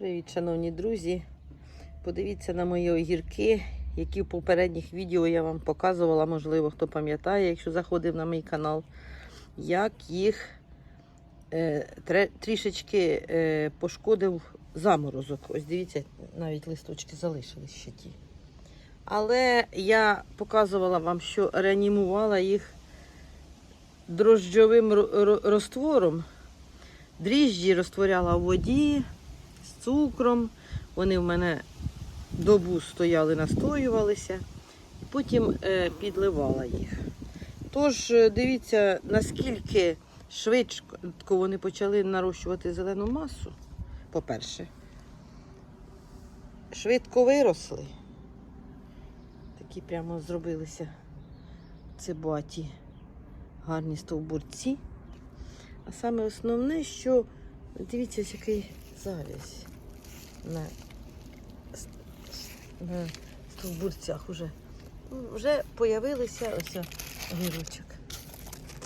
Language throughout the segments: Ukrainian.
Привіт, шановні друзі. Подивіться на мої огірки, які в попередніх відео я вам показувала, можливо, хто пам'ятає, якщо заходив на мій канал, як їх е, трішечки е, пошкодив заморозок. Ось дивіться, навіть листочки залишились ще ті. Але я показувала вам, що реанімувала їх дрожджовим ро- ро- розтвором. Дріжджі розтворяла у воді цукром. Вони в мене добу стояли, настоювалися, і потім е, підливала їх. Тож, е, дивіться, наскільки швидко вони почали нарощувати зелену масу, по-перше, швидко виросли. Такі прямо зробилися цибаті, гарні стовбурці. А саме основне, що дивіться, який завязь на, на стовбурцях уже. Вже появилися ось огірочок.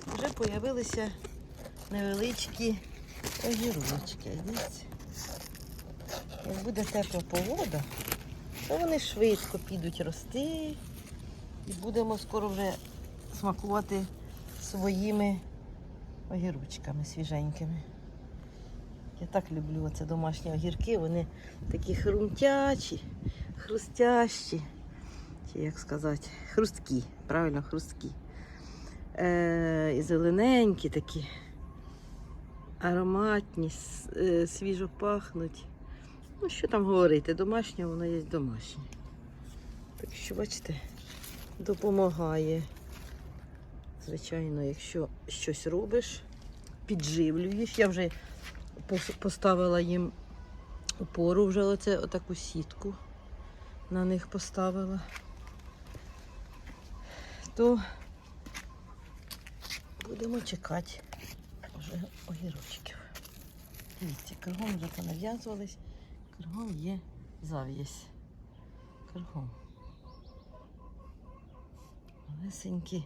Вже появилися невеличкі огірочки. Дивіться. Як буде тепла погода, то вони швидко підуть рости і будемо скоро вже смакувати своїми огірочками свіженькими. Я так люблю оце домашні огірки, вони такі хрумтячі, хрустящі, чи як сказати, хрусткі, правильно, хрусткі. Е, і зелененькі такі, ароматні, е, свіжо пахнуть. Ну, що там говорити, домашнє воно є домашнє. Так що, бачите, допомагає. Звичайно, якщо щось робиш, підживлюєш. Я вже поставила їм опору, вже оце, отаку сітку на них поставила. То будемо чекати вже огірочків. Дивіться, кругом вже понав'язувались, кругом є зав'язь. Кругом. Лесенькі